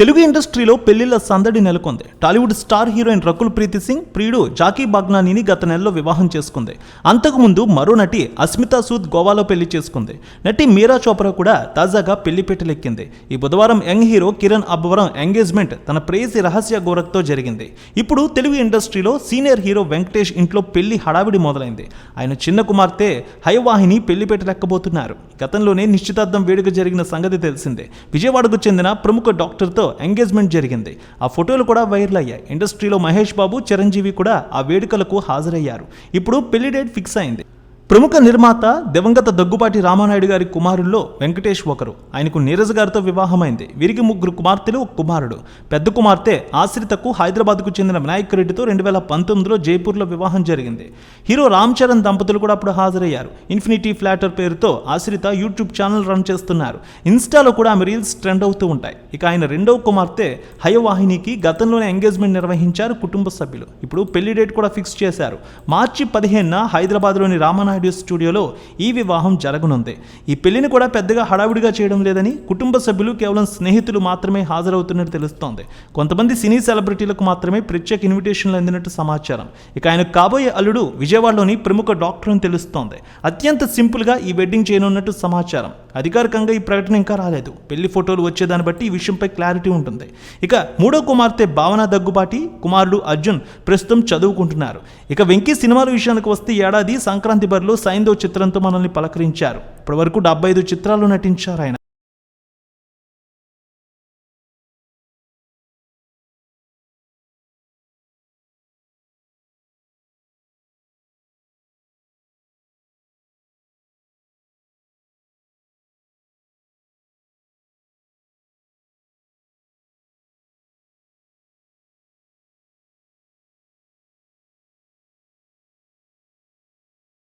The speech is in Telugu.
తెలుగు ఇండస్ట్రీలో పెళ్ళిళ్ళ సందడి నెలకొంది. Tollywood star heroine Rakul Preet Singh ప్రియుడు జాకీ బాగ్నానీని గత నెలలో వివాహం చేసుకుంది. అంతకుముందు మరో నటి అస్మితా సూద్ గోవాలో పెళ్ళి చేసుకుంది. నటి మీరా చోప్రా కూడా తాజాగా పెళ్ళి పెట్టెలెక్కింది. ఈ బుధవారం young hero Kiran Abbavaram engagement తన ప్రేయసి రహస్య గోరఖ్తో జరిగింది. ఇప్పుడు తెలుగు ఇండస్ట్రీలో సీనియర్ హీరో వెంకటేష్ ఇంట్లో పెళ్ళి హడావిడి మొదలైంది. ఆయన చిన్న కుమార్తె హయవాహిని పెళ్ళి పెట్టలేకపోతున్నారు. గతంలోనే నిశ్చితార్థం వేడుక జరిగిన సంగతి తెలిసిందే. విజయవాడకు చెందిన ప్రముఖ డాక్టర్తో ఎంగేజ్మెంట్ జరిగింది. ఆ ఫోటోలు కూడా వైరల్ అయ్యాయి. ఇండస్ట్రీలో మహేష్ బాబు చిరంజీవి కూడా ఆ వేడుకలకు హాజరయ్యారు. ఇప్పుడు పెళ్ళి డేట్ ఫిక్స్ అయింది. ప్రముఖ నిర్మాత దివంగత దగ్గుబాటి రామానాయుడు గారి కుమారుల్లో వెంకటేష్ ఒకరు. ఆయనకు నీరజ్ గారితో వివాహమైంది. వీరికి ముగ్గురు కుమార్తెలు ఒక కుమారుడు. పెద్ద కుమార్తె ఆశ్రితకు హైదరాబాద్కు చెందిన వినాయక్ రెడ్డితో రెండు వేల పంతొమ్మిదిలో జైపూర్లో వివాహం జరిగింది. హీరో రామ్ చరణ్ దంపతులు కూడా అప్పుడు హాజరయ్యారు. ఇన్ఫినిటీ ఫ్లాటర్ పేరుతో ఆశ్రిత యూట్యూబ్ ఛానల్ రన్ చేస్తున్నారు. ఇన్స్టాలో కూడా ఆమె రీల్స్ ట్రెండ్ అవుతూ ఉంటాయి. ఇక ఆయన రెండవ కుమార్తె హయవాహినికి గతంలోనే ఎంగేజ్మెంట్ నిర్వహించారు కుటుంబ సభ్యులు. ఇప్పుడు పెళ్ళి డేట్ కూడా ఫిక్స్ చేశారు. మార్చి పదిహేనున హైదరాబాద్లోని రామానాయుడు స్టూడియోలో ఈ వివాహం జరగనుంది. ఈ పెళ్ళిని కూడా పెద్దగా హడావుడిగా చేయడం లేదని కుటుంబ సభ్యులు కేవలం స్నేహితులు మాత్రమే హాజరవుతున్నట్టు తెలుస్తోంది. కొంతమంది సినీ సెలబ్రిటీలకు మాత్రమే ప్రత్యేక ఇన్విటేషన్లు అందినట్టు సమాచారం. ఇక ఆయన కాబోయే అల్లుడు విజయవాడలోని ప్రముఖ డాక్టర్ అని తెలుస్తోంది. అత్యంత సింపుల్గా ఈ వెడ్డింగ్ చేయనున్నట్టు సమాచారం. అధికారికంగా ఈ ప్రకటన ఇంకా రాలేదు. పెళ్ళి ఫోటోలు వచ్చేదాన్ని బట్టి ఈ విషయంపై క్లారిటీ ఉంటుంది. ఇక మూడో కుమార్తె భావన దగ్గుబాటి కుమారుడు అర్జున్ ప్రస్తుతం చదువుకుంటున్నారు. ఇక వెంకీ సినిమాల విషయానికి వస్తే ఏడాది సంక్రాంతి బరిలో సైందో చిత్రంతో మనల్ని పలకరించారు. ఇప్పటివరకు డెబ్బై ఐదు చిత్రాలు నటించారు ఆయన.